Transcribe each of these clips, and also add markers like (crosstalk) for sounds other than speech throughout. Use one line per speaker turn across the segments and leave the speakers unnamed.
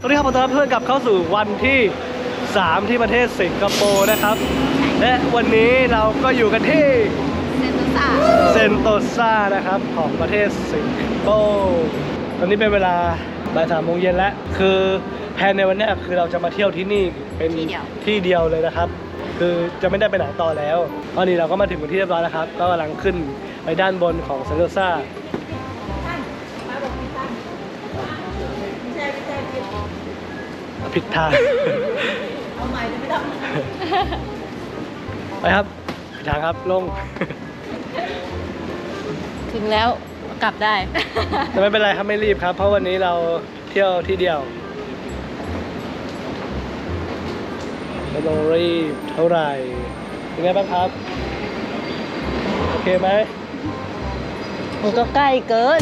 สวัสดีครับขอต้อนรับเพื่อนกลับเข้าสู่วันที่ 3 ที่ประเทศสิงคโปร์นะครับ และวันนี้เราก็อยู่กันที่
เซนตุสา
เซนโตซานะครับของประเทศสิงคโปร์ตอนนี้เป็นเวลาบ่ายสามโมงเย็นแล้ว คือแผนในวันเนี้ยคือเราจะมาเที่ยวที่นี่เป็นที่เดียวเลยนะครับ คือจะไม่ได้ไปไหนต่อแล้วตอนนี้เราก็มาถึงเป็นที่เรียบร้อยแล้วครับ ก็กำลังขึ้นไปด้านบนของเซนโตซา ผิดทาง
เอาใหม่จะไม่ท
ไปครับผิดทางครับลงำ
ถึงแล้วกลับได้
แต่ไม่เป็นไรครับไม่รีบครับ เพราะวันนี้เราเที่ยวที่เดียวไม่ต้องรีบเท่าไหร่เป็นไงบ้างครับ โอเคไหม
มันก็ใกล้เกิน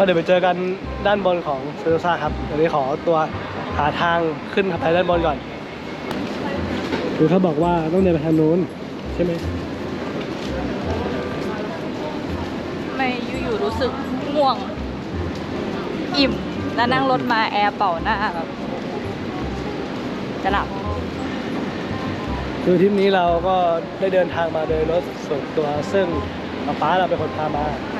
ก็เดี๋ยวไปเจอกันด้านบนของเซอร์ซ่าครับเดี๋ยวนี้ขอตัวหาทางขึ้นไปด้านบนก่อนคือเขาบอกว่าต้องเดินไปทางนู้นใช่ไหม
ไม่อยู่ๆรู้สึกง่วง อิ่มแล้วนั่งรถมาแอร์เป่าหน้าแบบจะหลับ
คือทริปนี้เราก็ได้เดินทางมาโดยรถส่วนตัวซึ่งป้าเราเป็นคนพามา
ใช่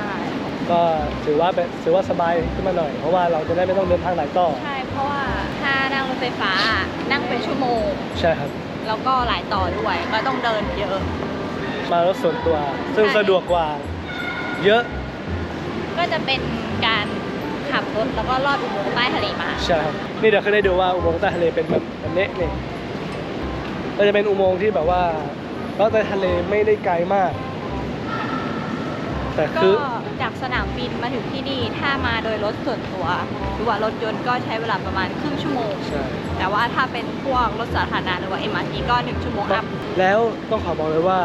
ก็ถือว่าเป็นถือว่าสบายขึ้นมาหน่อย เพราะว่าเราจะได้ไม่ต้องเดินทางหลายต่อ
ใช่ เพราะว่าถ้านั่งรถไฟฟ้านั่งเป็นชั่วโมง
ใช่ครับ
แล้วก็หลายต่อด้วย ก็ต้องเดินเยอะ
มารถส่วนตัว ซึ่ง
ใช่
สะดวกกว่า เยอะ
ก็จะเป็นการขับรถแล้วก็ลอดอุโมงค์ใต้ทะเลมา
ใช่ครับ นี่เดี๋ยวเคยได้ดูว่าอุโมงค์ใต้ทะเลเป็นแบบแบบนี้นี่ก็จะเป็นอุโมงค์ที่แบบว่าลอดใต้ทะเลไม่ได้ไกลมาก แต่
ก็
คือ
จากสนามบินมาถึงที่นี่ถ้ามาโดยรถส่วนตัว หรือว่ารถยนต์ก็ใช้เวลาประมาณครึ่งชั่วโมง
ใช่
แต่ว่าถ้าเป็นพวกรถสาธารณะหรือว่า MRT ก็ 1 ชั่วโมงอัพ
แล้วต้องขอบอกเลยว่า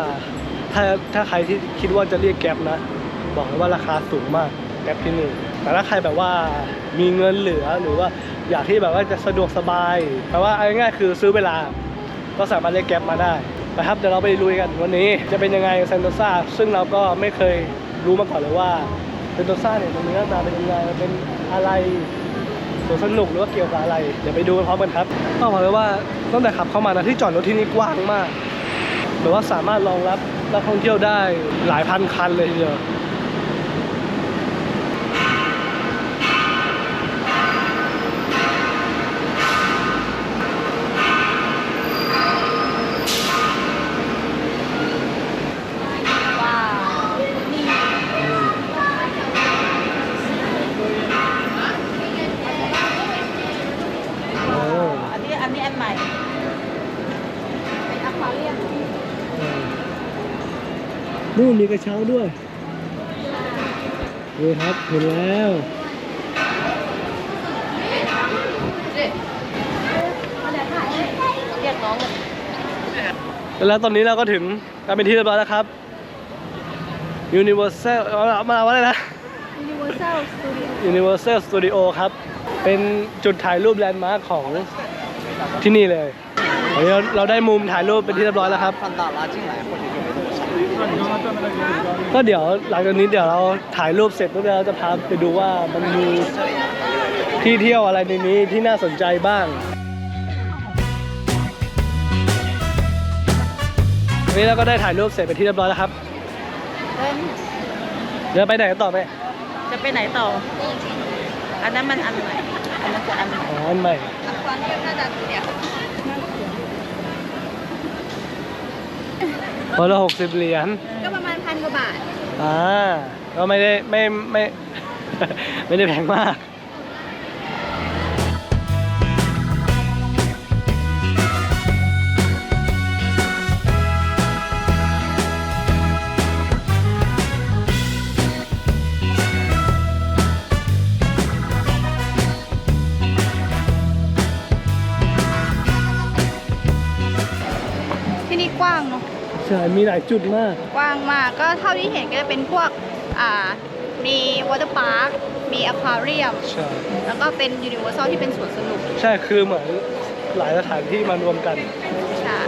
ถ้าถ้าใครที่คิดว่าจะเรียกแก๊ปนะ บอกเลยว่าราคาสูงมากแก๊ปที่นี่แต่ถ้าใครแบบว่ามีเงินเหลือหรือว่าอยากที่แบบว่าจะสะดวกสบายแปลว่าเอาง่ายๆคือซื้อเวลา ก็สามารถเรียกแก๊ปมาได้นะครับเดี๋ยวเราไปลุยกันวันนี้จะเป็นยังไงเซนโตซาซึ่งเราก็ไม่เคย รู้มาก่อนเลยว่าเป็นตัวซาเนี่ยมันมีหน้าตาเป็นยังไงมันเป็นอะไรสวนสนุกหรือว่าเกี่ยวกับอะไร เดี๋ยวไปดูกันพร้อมกันครับต้องบอกเลยว่าตั้งแต่ขับเข้ามานะที่จอดรถที่นี่กว้างมากหรือว่าสามารถรองรับนักท่องเที่ยวได้หลายพันคันเลยทีเดียว
นู่นมี
กระเช้าด้วยนี่ครับเห็นแล้ว
เรียกน้องเลย
แล้วตอนนี้เราก็ถึงการเป็นที่เรียบร้อยแล้วครับ Universal เอามาว่าอะไรนะ
Universal Studio
Universal Studio ครับ เป็นจุดถ่ายรูปแลนด์มาร์คของที่นี่เลย ตอนนี้เราเราได้มุมถ่ายรูปเป็นที่เรียบร้อยแล้วครับก็เดี๋ยวหลังจากนี้เดี๋ยวเราถ่ายรูปเสร็จแล้วเราจะพาไปดูว่ามันมีที่เที่ยวอะไรในนี้ที่น่าสนใจบ้างวันนี้เราก็ได้ถ่ายรูปเสร็จเป็นที่เรียบร้อยแล้วครับ
เอิ้น
เดี๋ยวไปไหนกันต่อไหม
จะไปไหนต่อ อันนั้นมันอันใหม่อันนั้นคืออันใหม่
อ๋ออันใหม่
ควาเรียมน่าจะเสีย
คนละหกสิบเหรียญ
ก็ประมาณพันกว่าบาท
อ่า ก็ไม่ได้ไม่ไม่ ไม่ได้แพงมาก มีหลายจุดมาก
กว้างมากก็เท่าที่เห็นก็จะเป็นพวกอ่ามีวอเตอร์พาร์ค มีอควาเรียม
ใช่
แล้วก็เป็นยูนิเวอร์แซลที่เป็นสวนสนุก
ใช่คือเหมือนหลายสถานที่มารวมกัน
ใช่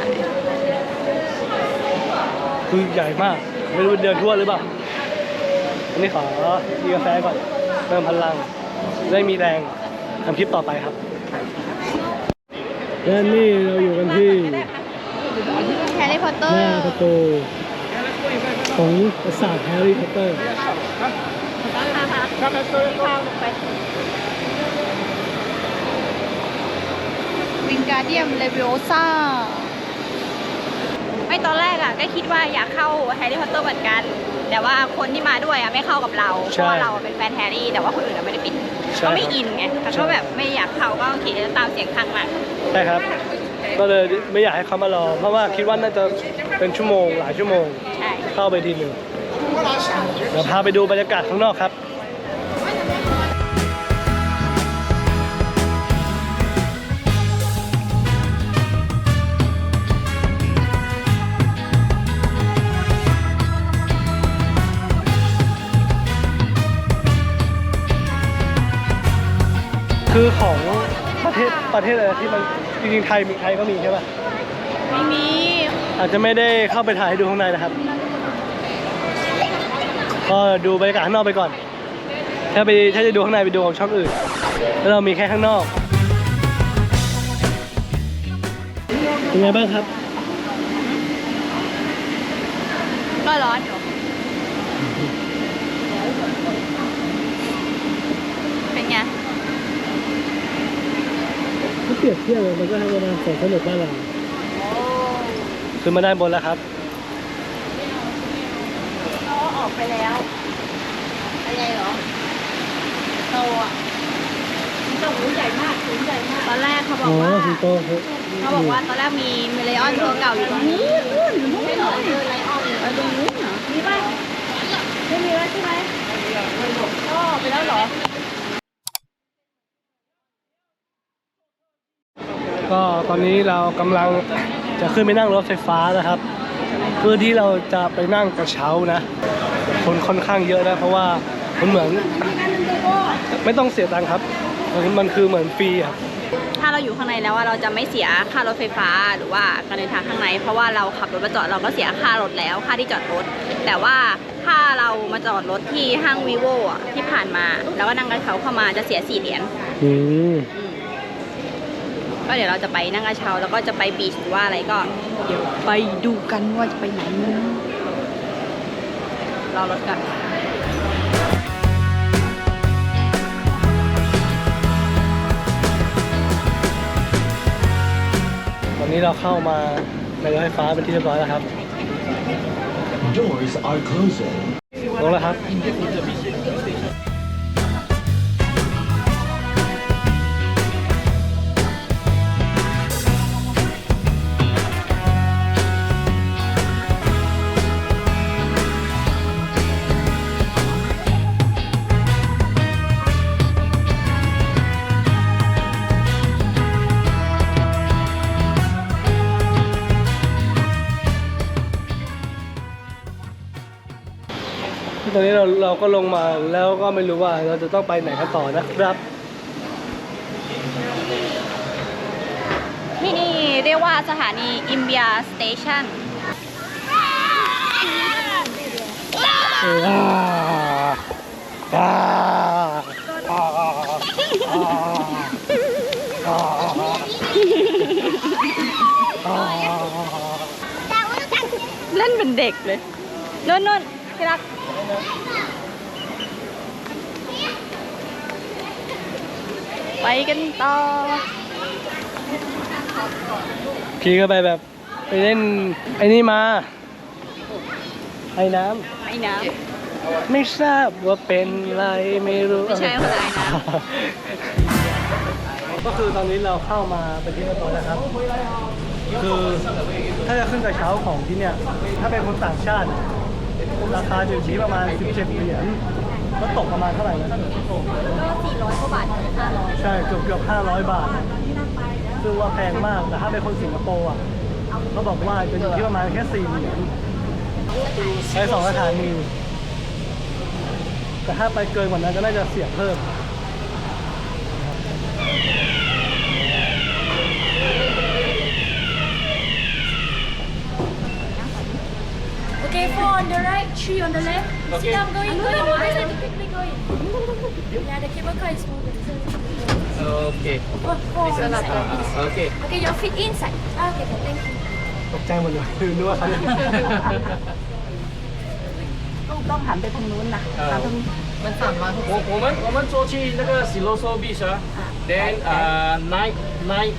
คือใหญ่มาก ไม่รู้เดินทั่วหรือเปล่า อันนี้ขอดีกาแฟก่อน
อ
เติมพลังได้มีแรงทำคลิปต่อไปครับ และนี่เราอยู่กันที่
แฮร์รี่พอตเตอ
ห
ร์
น้าประตูของปราสาทแฮร์รี่พอตเตอร์
วิงการเดียมเลวิโอซ่าไม่ตอนแรกอะก็คิดว่าอยากเข้าแฮร์รี่พอตเตอร์เหมือนกัน แต่ว่าคนที่มาด้วยอะไม่เข้ากับเรา เพราะว่าเราเป็นแฟนแฮร์รี่ แต่ว่าคนอื่นอะไม่ได้ปิด
ใช่
ก็ไม่อินไงแต่ก็แบบไม่อยากเข้าก็โอเคจะตามเสียงข้างมาก
ใช่ครับ ก็เลยไม่อยากให้เขามารอ เพราะว่าคิดว่าน่าจะเป็นชั่วโมงหลายชั่วโมง
ใช่
เข้าไปทีหนึ่งเดี๋ยวพาไปดูบรรยากาศข้างนอกครับคือของประเทศประเทศอะไรที่มัน จริงๆไทยมีไทยก็มีใช่ป่ะ
ไม่มี
อาจจะไม่ได้เข้าไปถ่ายให้ดูข้างในนะครับ ก็ดูบรรยากาศข้างนอกไปก่อน ถ้าไปถ้าจะดูข้างในไปดูของช่องอื่น แล้วเรามีแค่ข้างนอกเป็นไงบ้างครับ
ก็ร้อนอยู่เป็นไง
ถ้า เปรียบเทียบมันก็ให้ประมาณสองสนุกบ้านเรา
โอ้
ขึ้นมาด้านบนแล้วครับ
เขาออกไปแล้วอะไรเหรอโตอะโตหูใหญ่มากหูใหญ่มาก ตอนแรกเขาบอ
อ๋
ก
อ
ว่า
สิงโตครับ
เขาบอกว่าตอนแรกมีมิเลออนตัวเก่าอยู่ตรงนี้ไม่เหรอเดินไลออนไปตรงนู้นเหรอมีป่ะไม่มีแล้วใช่ไหมก็ไปแล้วเหรอ
ก็ตอนนี้เรากำลังจะขึ้นไปนั่งรถไฟฟ้านะครับ เพื่อที่เราจะไปนั่งกระเช้านะ คนค่อนข้างเยอะนะ เพราะว่ามันเหมือนไม่ต้องเสียตังค์ครับมันมันคือเหมือนฟรีครับ
ถ้าเราอยู่ข้างในแล้วว่าเราจะไม่เสียค่ารถไฟฟ้าหรือว่าการเดินทางข้างใน เพราะว่าเราขับรถมาจอดเราก็เสียค่ารถแล้วค่าที่จอดรถ แต่ว่าถ้าเรามาจอดรถที่ห้างวีโวอะที่ผ่านมา แล้วก็นั่งกระเช้าเข้ามาจะเสียสี่เหรียญ
อืม
อืม ก็เดี๋ยวเราจะไปนั่งกระเช้าแล้วก็จะไปบีชหรือว่าอะไรก็เดี๋ยวไปดูกันว่าจะไปไหนนะรอรถกัน
ตอนนี้เราเข้ามาในรถไฟฟ้าเป็นที่เรียบร้อยแล้วครับ
Doors are closing.
ลงแล้วครับ เราเราก็ลงมาแล้วก็ไม่รู้ว่าเราจะต้องไปไหนกันต่อนะครับ
ที่นี่เรียกว่าสถานีอิมเบียสเตชัน
อ่าอ่าอ่าอ่าอ่า
เล่นเป็นเด็กเลยนุ่นนุ่น ที่รักไปกันต่อ
พี่ก็ไปแบบ ไปเล่น ไอ้นี่มา ไอ้น้
ไอ้น้ำ
ไม่ทราบว่าเป็นไรไม่รู้
ไม่ใช่คนละไอ้น้
ก็คือตอนนี้เราเข้ามาเป็นที่เรียบร้อยแล้วครับ คือถ้าจะขึ้นกระเช้าของที่เนี่ย ถ้าเป็นคนต่างชาติ ราคาอยู่ที่ประมาณ 17 เหรียญก็ตกประมาณเท่าไหร่นะำ
สี่ร้อยกว่าบาทห้าร้อย
ใช่เกือบเกือบ500 บาทคือว่าแพงมากแต่ถ้าเป็นคนสิงคโปร์อะเขาบอกว่าจะอยู่ที่ประมาณแค่4เหรียญใช้สองสถานีแต่ถ้าไปเกินกว่านั้นก็น่าจะเสียเพิ่ม
Okay, four on the right, three on the left. Sit down, going, going. Where's the quickly going?
is more than
Okay.
Oh, four inside.
Uh, okay.
Okay, your feet inside. Ah, Okay, okay, thank you.
ตกใจหมดเลยนึกว่าเขาจะ
ต้องต้องหันไปทางนู้นนะ
เออ
หันทาง
มันสั่งมาทุก
我我们我们坐去那个 Siloso (laughs) (laughs) Beach 啊，then uh night night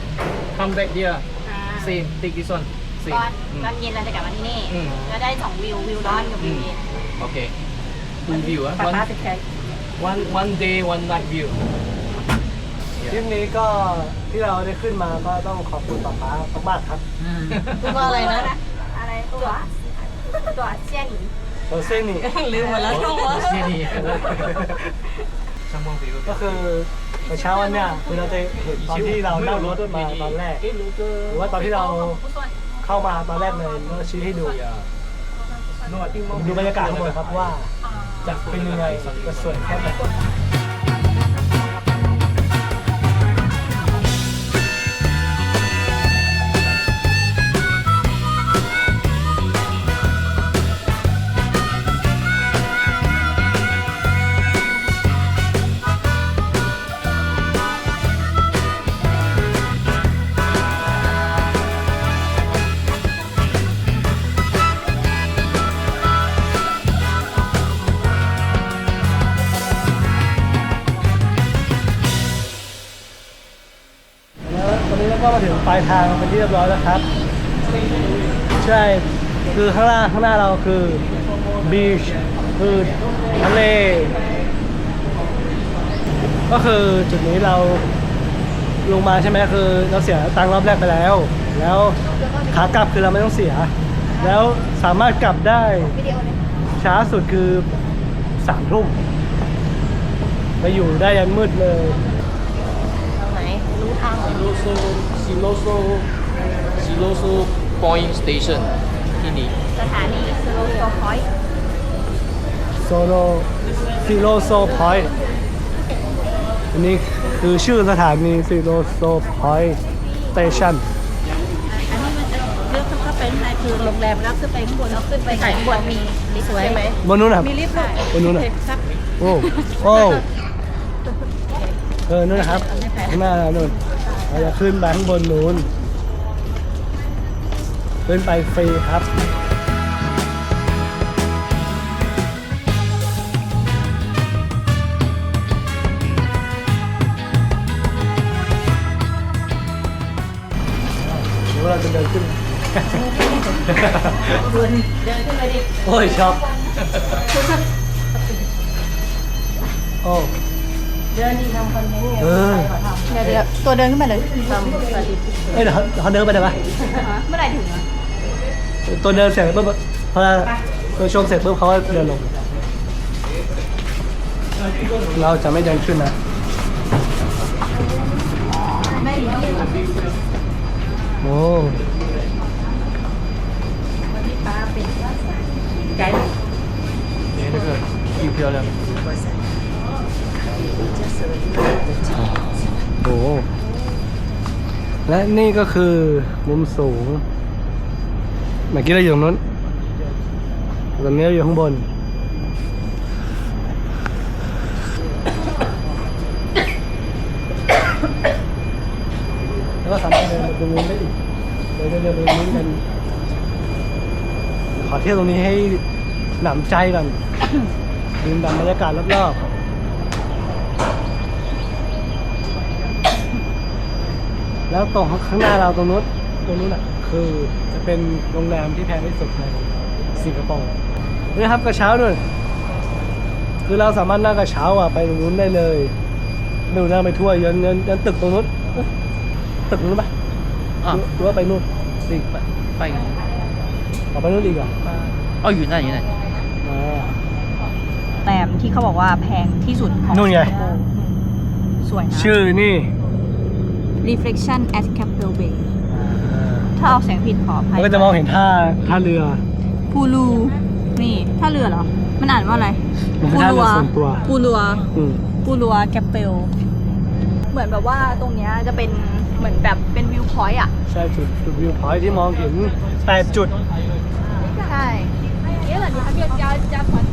come back here
อ่า
same take this one
ตอนตอนเย็นเราจะกลับมาที่นี่
อืม
ก็ได้สองวิววิวร้อนกับวิวเย็น
โอเค
Full
view,
ป้า One, ะ
one, one day, one night view.
ทริปนี้ก็ที่เราได้ขึ้นมาก็ต้องขอบคุณป้าป้ามากครับ
ตัวอะไรนะ
อะไรตัวตัวเซียน
หตัวเซ่นี
ลืมหมดแล้วช่วง
Sini. Someone view.
ก็คือในเช้าวันเนี้ยคือเราจะเห็นตอนที่เรานั่งรถมาตอนแรกหรือว่าตอนที่เรา เข้ามาตอนแรกเลยเราชี้ให้ดูดูบรรยากาศข้างบนครับว่าจะเป็นยังไงจะสวยแค่ไหน เป็นที่เรียบร้อยแล้วครับ ใช่ คือข้างล่างข้างหน้าเราคือบีชคือทะเล ก็คือจุดนี้เราลงมาใช่ไหมคือเราเสียตังค์รอบแรกไปแล้ว แล้วขากลับคือเราไม่ต้องเสีย แล้วสามารถกลับได้ช้าสุดคือสามทุ่มไปอยู่ได้ยันมืดเลย
ทางไหนรู้ทางเหรอ
Siloso Siloso Siloso Point Station ที่นี่
สถานีสโลโซพอยต์
โซโลซิโลโซพอยต์อันนี้คือชื่อสถานีซิโลโซพอยต์สเตชัน
อันนี้มันจะเลือกเข้าไปข้างในคือโรงแรมแล้วขึ้นไปข้างบนแล้วขึ้นไปถ่ายข้างบนมีมีสวยไหม
บนนู้นนะครับ
มีลิฟต์ด้วย
บนนู้นน่ะ
โอเคครับ
โอ้โอ้เออนู่นนะครับข้างหน้าเรานู่นเราจะขึ้นไปข้างบนนู้น ขึ้นไปฟรีครับเดี๋ยวเราจะเดินขึ้น
เดินเดินขึ้นไปดิ
โอ้ยช็อกโอ้
เดินดีทำคอนเทนต์ไง
เออ
เดี๋ยวเดี๋ยวตัวเดินขึ้นไปเลย ทำสาธิต
เอ้ยเดี๋ยวเขาเขาเดินไปได้ปะ
เมื่อไหร่ถึงอะ
ตัวเดินเสร็จปุ๊บพอตัวชงเสร็จปุ๊บเขาเดินลง เราจะไม่เดินขึ้นนะโอ้โอ้และนี่ก็คือมุมสูง เมื่อกี้เราอยู่ตรงนู้นตอนนี้เราอยู่ข้างบน แล้วก็สามารถเดินไปตรงนู้นได้อีกเดินเดินเดินไปตรงนู้นกัน ขอเที่ยวตรงนี้ให้หนำใจก่อนดื่มด่ำบรรยากาศรอบๆแล้วตรงข้างหน้าเราตรงนู้นตรงนู้นอะ คือจะเป็นโรงแรมที่แพงที่สุดในสิงคโปร์นี่ครับกระเช้าด้วยคือเราสามารถนั่งกระเช้าอะไปตรงนู้นได้เลยไม่รู้นั่งไปทั่วยันยันยันตึกตรงนู้นตึกนู้นปะ
อะ
หรือว่าไปนู่นสิ
ไปไปไง
ออกไปนู้นดีกว่าออ๋
ออยู่นั่น
อยู่ไหนอ่
แรมที่เขาบอกว่าแพงที่สุดของ
นู่นไง
สวยนะ
ชื่อนี่
Reflection at Capital Bay ถ้าออกเสียงผิดขออภัย
ก็จะมองเห็นท่าท่าเรือ
พูลู นี่ท่าเรือเหรอ มันอ่านว่าอะไร
มัปูลัว
ปูลัวปูลัวแกปเปลเหมือนแบบว่าตรงเนี้ยจะเป็นเหมือนแบบเป็นวิวพอยต์อะ
ใช่จุดจุดวิวพอยต์ที่มองเห็นแปดจุด
ใช่เนี่แหละนี่ทะเดี๋
ยวท่านยาจาฝัน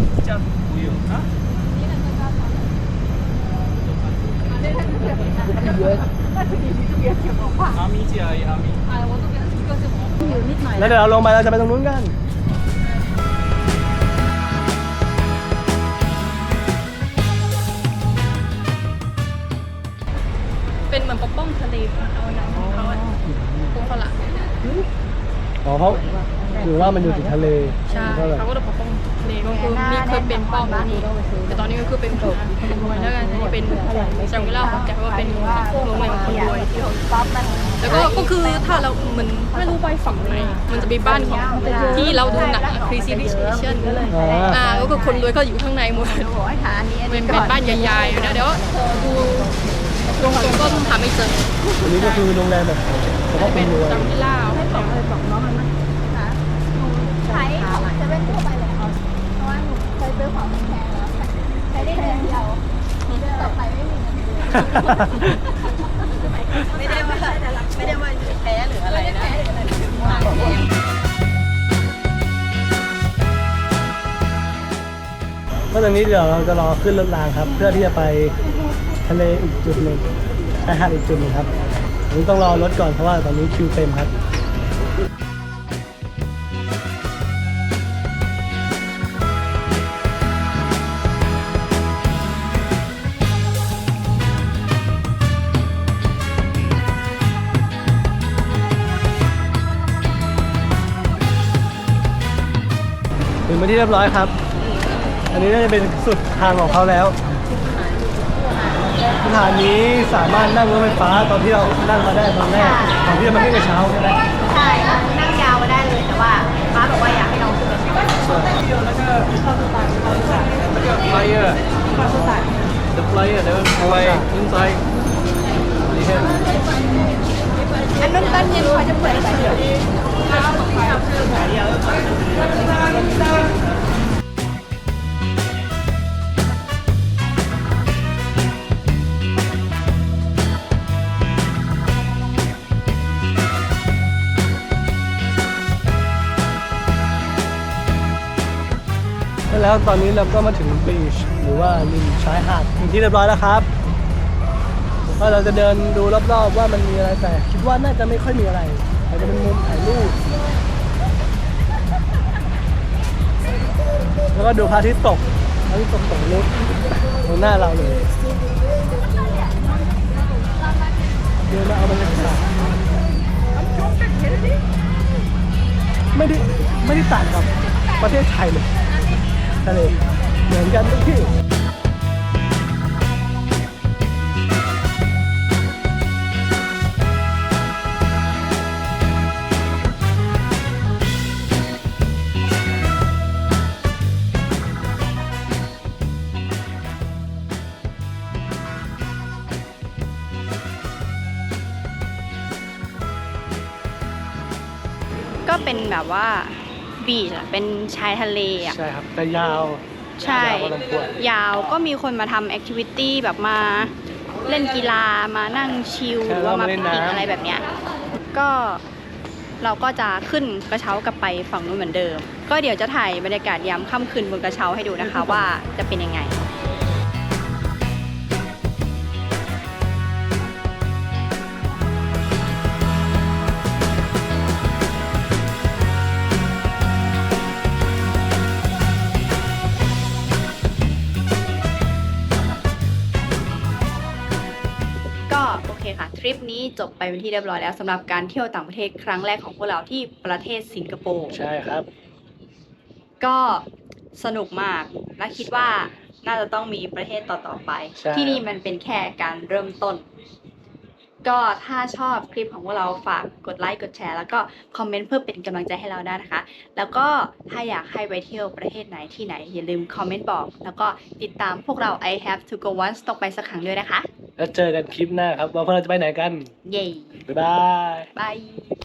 아미지 아이 아 미.
อ่าวันตรง ยู่นิดหน่อย
แล้วเดี๋ยวเราลงไปเราจะไปตรงนู้นกัน
เป็นเหมือนปกป้องทะเลของเขานะของเขาอะกรงฝรั่ง
อ๋อเพราะหรือว่ามันอยู่ติดทะเล
ใช่
ก็แบบ
เขาก็จะปกป้องทะเลก็คือนี่เคยเป็นป้อมนี้แต่ตอนนี้ก็คือเป็นของคนรวยแล้วกันอันนี้เป็นแซงวิลล่าของแกว่าเป็นโรงแรมของคนรวยที่เขา แล้วก็ก็คือถ้าเราเหมือนไม่รู้ไปฝั่งไหน มันจะมีบ้านของที่เราดูหนัง Crazy Rich Asian
อ๋อ
อ่าก็คือคนรวยก็อยู่ข้างในหมดเป็นเป็นบ้านใหญ่ๆนะเดี๋ยวดูตรงๆก็หาไม่เจอ
อันนี้ก็คือโรงแรมแบบเฉพาะค
เป็นน
รวย
แซงวิลล่าให้บอกเลยบอกน้องมัน
ใช้ของเซเว่นทั่วไปเลยค่ะเพราะว่าหนูเคยซื้อของแพงๆแล้วใช้ได้เดือนเดียวเดือนต่อไปไม่มีเงินเดือน
ก็ตอนนี้เดี๋ยวเราจะรอขึ้นรถรางครับ เพื่อที่จะไปทะเลอีกจุดหนึ่งชายหาดอีกจุดหนึ่งครับอันนี้ต้องรอรถก่อนเพราะว่าตอนนี้คิวเต็มครับถึงเป็นที่เรียบร้อยครับ อันนี้น่าจะเป็นสุดทางของเขาแล้ว สถานีสามารถนั่งรถไฟฟ้าตอนที่เรานั่งมาได้ตอนแรกตอนที่เรามาขึ้นกระเช้าใช่ไหม
ใช่นั่งยาวมาได้เลยแต่ว่าฟ้าบอกว่าอยากให้ลองขึ้นไปเช้า
Flyer. The flyer, they will play inside. Yeah.
อันนั้นตอนเย็นเขาจะเปิดไป
แล้วตอนนี้เราก็มาถึงบีชหรือว่าริมชายหาดเป็นที่เรียบร้อยแล้วครับว่าเราจะเดินดูรอบๆว่ามันมีอะไรแต่ คิดว่าน่าจะไม่ค่อยมีอะไรอาจจะเป็นมุมถ่ายรูปแล้วก็ดูพระอาทิตย์ตกพระอาทิตย์ตกตรงนู้นตรงหน้าเราเลยเดินมาเอาบรรยากาศไม่ได้ไม่ได้ต่างกับประเทศไทยเลย ทะเลเหมือนกันทุกที่
ก็เป็นแบบว่า บีชอะเป็นชายทะเลอะ
ใช่ครับ แต่ยาว
ใช่
ยาวพอสมควร
ยาวก็มีคนมาทำแอคทิวิตี้แบบมาเล่นกีฬามานั่งชิล
ใช่
หรือว่ามา
แล้วมาเล่น
ปิด
น้ำ
อะไรแบบเนี้ย ก็เราก็จะขึ้นกระเช้ากลับไปฝั่งนู้นเหมือนเดิม ก็เดี๋ยวจะถ่ายบรรยากาศยามค่ำคืนบนกระเช้าให้ดูนะคะว่าจะเป็นยังไง ค่ะทริปนี้จบไปเป็นที่เรียบร้อยแล้วสำหรับการเที่ยวต่างประเทศครั้งแรกของพวกเราที่ประเทศสิงคโปร์
ใช่ครับ
ก็สนุกมากและคิดว่าน่าจะต้องมีประเทศต่อๆไป
ใช่
ที่นี่มันเป็นแค่การเริ่มต้น ก็ถ้าชอบคลิปของพวกเราฝากกดไลค์กดแชร์ แล้วก็คอมเมนต์เพื่อเป็นกำลังใจให้เราได้นะคะ แล้วก็ถ้าอยากให้ไปเที่ยวประเทศไหนที่ไหน อย่าลืมคอมเมนต์บอก แล้วก็ติดตามพวกเรา I have to go once ต้องไปสักครั้งด้วยนะคะ
แล้วเจอกันคลิปหน้าครับว่าพวกเราจะไปไหนกัน
เย้
บ๊ายบาย
บาย